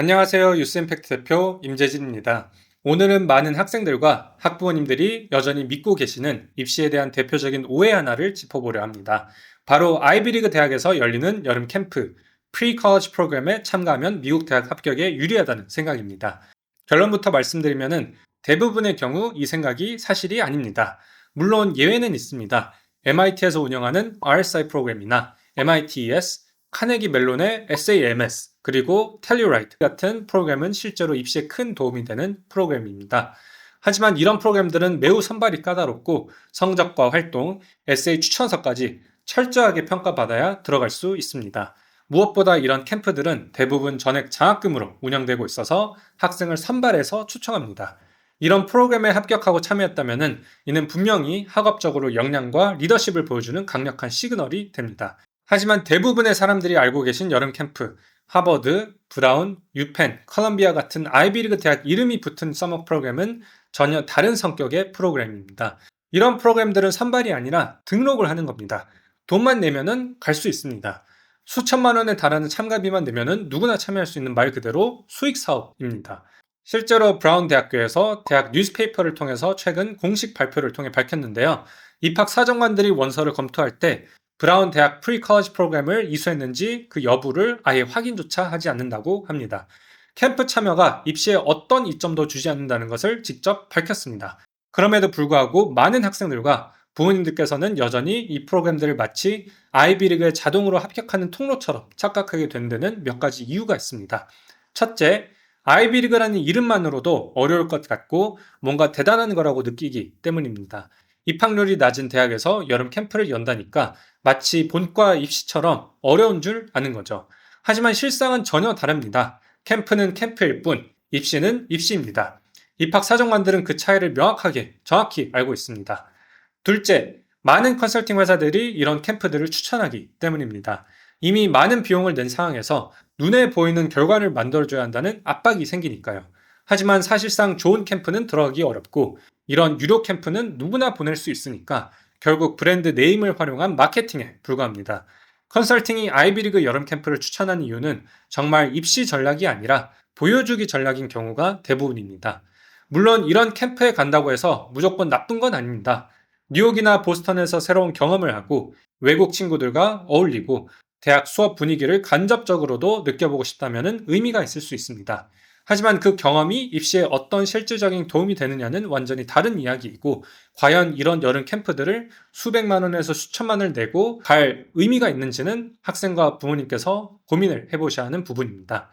안녕하세요. 유스임팩트 대표 임재진입니다. 오늘은 많은 학생들과 학부모님들이 여전히 믿고 계시는 입시에 대한 대표적인 오해 하나를 짚어보려 합니다. 바로 아이비리그 대학에서 열리는 여름 캠프, 프리-컬러지 프로그램에 참가하면 미국 대학 합격에 유리하다는 생각입니다. 결론부터 말씀드리면 대부분의 경우 이 생각이 사실이 아닙니다. 물론 예외는 있습니다. MIT에서 운영하는 RSI 프로그램이나 MITES, 카네기 멜론의 SAMS, 그리고 텔리라이트 같은 프로그램은 실제로 입시에 큰 도움이 되는 프로그램입니다. 하지만 이런 프로그램들은 매우 선발이 까다롭고 성적과 활동, 에세이 추천서까지 철저하게 평가받아야 들어갈 수 있습니다. 무엇보다 이런 캠프들은 대부분 전액 장학금으로 운영되고 있어서 학생을 선발해서 초청합니다. 이런 프로그램에 합격하고 참여했다면 이는 분명히 학업적으로 역량과 리더십을 보여주는 강력한 시그널이 됩니다. 하지만 대부분의 사람들이 알고 계신 여름 캠프, 하버드, 브라운, 유펜, 컬럼비아 같은 아이비리그 대학 이름이 붙은 서머 프로그램은 전혀 다른 성격의 프로그램입니다. 이런 프로그램들은 선발이 아니라 등록을 하는 겁니다. 돈만 내면은 갈 수 있습니다. 수천만 원에 달하는 참가비만 내면은 누구나 참여할 수 있는 말 그대로 수익 사업입니다. 실제로 브라운 대학교에서 대학 뉴스페이퍼를 통해서 최근 공식 발표를 통해 밝혔는데요. 입학 사정관들이 원서를 검토할 때 브라운 대학 프리컬러지 프로그램을 이수했는지 그 여부를 아예 확인조차 하지 않는다고 합니다. 캠프 참여가 입시에 어떤 이점도 주지 않는다는 것을 직접 밝혔습니다. 그럼에도 불구하고 많은 학생들과 부모님들께서는 여전히 이 프로그램들을 마치 아이비리그에 자동으로 합격하는 통로처럼 착각하게 된 데는 몇 가지 이유가 있습니다. 첫째, 아이비리그라는 이름만으로도 어려울 것 같고 뭔가 대단한 거라고 느끼기 때문입니다. 입학률이 낮은 대학에서 여름 캠프를 연다니까 마치 본과 입시처럼 어려운 줄 아는 거죠. 하지만 실상은 전혀 다릅니다. 캠프는 캠프일 뿐, 입시는 입시입니다. 입학 사정관들은 그 차이를 명확하게, 정확히 알고 있습니다. 둘째, 많은 컨설팅 회사들이 이런 캠프들을 추천하기 때문입니다. 이미 많은 비용을 낸 상황에서 눈에 보이는 결과를 만들어줘야 한다는 압박이 생기니까요. 하지만 사실상 좋은 캠프는 들어가기 어렵고 이런 유료 캠프는 누구나 보낼 수 있으니까 결국 브랜드 네임을 활용한 마케팅에 불과합니다. 컨설팅이 아이비리그 여름 캠프를 추천한 이유는 정말 입시 전략이 아니라 보여주기 전략인 경우가 대부분입니다. 물론 이런 캠프에 간다고 해서 무조건 나쁜 건 아닙니다. 뉴욕이나 보스턴에서 새로운 경험을 하고 외국 친구들과 어울리고 대학 수업 분위기를 간접적으로도 느껴보고 싶다면 의미가 있을 수 있습니다. 하지만 그 경험이 입시에 어떤 실질적인 도움이 되느냐는 완전히 다른 이야기이고, 과연 이런 여름 캠프들을 수백만 원에서 수천만 원을 내고 갈 의미가 있는지는 학생과 부모님께서 고민을 해보셔야 하는 부분입니다.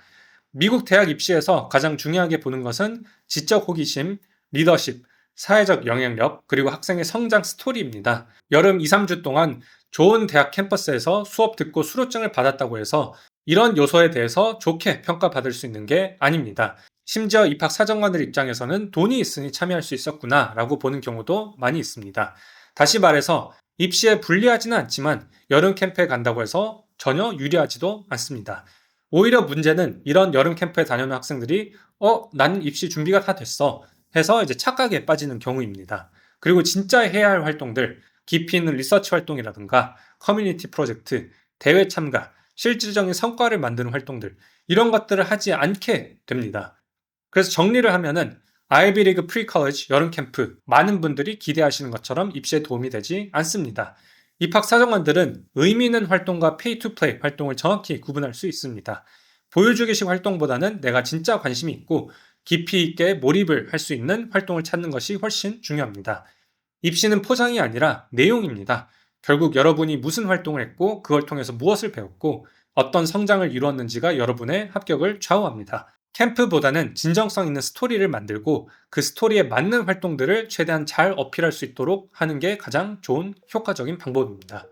미국 대학 입시에서 가장 중요하게 보는 것은 지적 호기심, 리더십, 사회적 영향력, 그리고 학생의 성장 스토리입니다. 여름 2, 3주 동안 좋은 대학 캠퍼스에서 수업 듣고 수료증을 받았다고 해서 이런 요소에 대해서 좋게 평가받을 수 있는 게 아닙니다. 심지어 입학 사정관들 입장에서는 돈이 있으니 참여할 수 있었구나 라고 보는 경우도 많이 있습니다. 다시 말해서 입시에 불리하지는 않지만 여름 캠프에 간다고 해서 전혀 유리하지도 않습니다. 오히려 문제는 이런 여름 캠프에 다녀오는 학생들이 어, 나는 입시 준비가 다 됐어 해서 이제 착각에 빠지는 경우입니다. 그리고 진짜 해야 할 활동들, 깊이 있는 리서치 활동이라든가 커뮤니티 프로젝트, 대회 참가, 실질적인 성과를 만드는 활동들 이런 것들을 하지 않게 됩니다. 그래서 정리를 하면은 아이비리그 프리컬리지 여름 캠프 많은 분들이 기대하시는 것처럼 입시에 도움이 되지 않습니다. 입학 사정관들은 의미 있는 활동과 페이 투 플레이 활동을 정확히 구분할 수 있습니다. 보여주기식 활동보다는 내가 진짜 관심이 있고 깊이 있게 몰입을 할 수 있는 활동을 찾는 것이 훨씬 중요합니다. 입시는 포장이 아니라 내용입니다. 결국 여러분이 무슨 활동을 했고 그걸 통해서 무엇을 배웠고 어떤 성장을 이루었는지가 여러분의 합격을 좌우합니다. 캠프보다는 진정성 있는 스토리를 만들고 그 스토리에 맞는 활동들을 최대한 잘 어필할 수 있도록 하는 게 가장 좋은 효과적인 방법입니다.